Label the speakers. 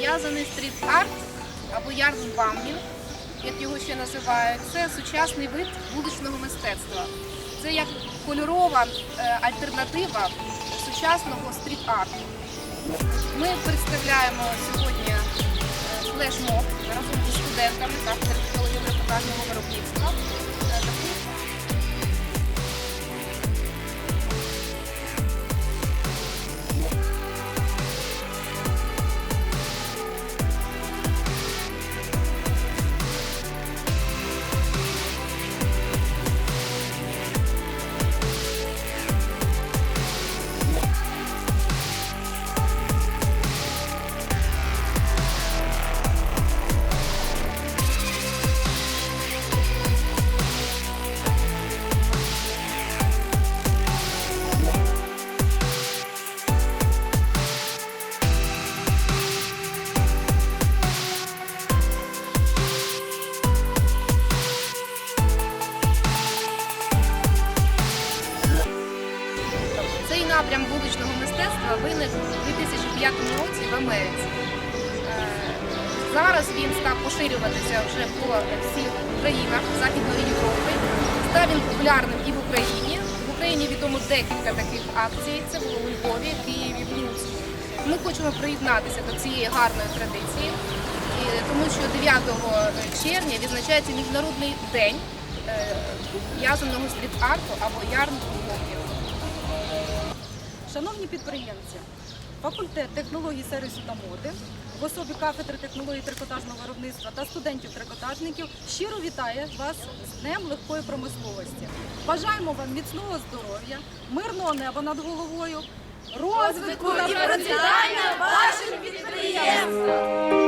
Speaker 1: В'язаний стріт-арт або ярдбамбінг, як його ще називають, це сучасний вид вуличного мистецтва. Це як кольорова е, альтернатива сучасного стріт-арту. Ми представляємо сьогодні е, флешмоб разом зі студентами та технології репортажного виробництва. Напрям вуличного мистецтва виник у 2005 році в Америці. Е, Зараз він став поширюватися вже по всіх країнах Західної Європи. Став він популярним і в Україні. В Україні відомо декілька таких акцій. Це було у Львові, Києві, в. Ми хочемо приєднатися до цієї гарної традиції, тому що 9 червня відзначається Міжнародний день е, в'язаного стріт-арту або ярн-блоків.
Speaker 2: Шановні підприємці, факультет технологій сервісу та моди в особі кафедри технології трикотажного виробництва та студентів-трикотажників щиро вітає вас з Днем легкої промисловості. Бажаємо вам міцного здоров'я, мирного неба над головою, розвитку і процвітання ваших підприємств!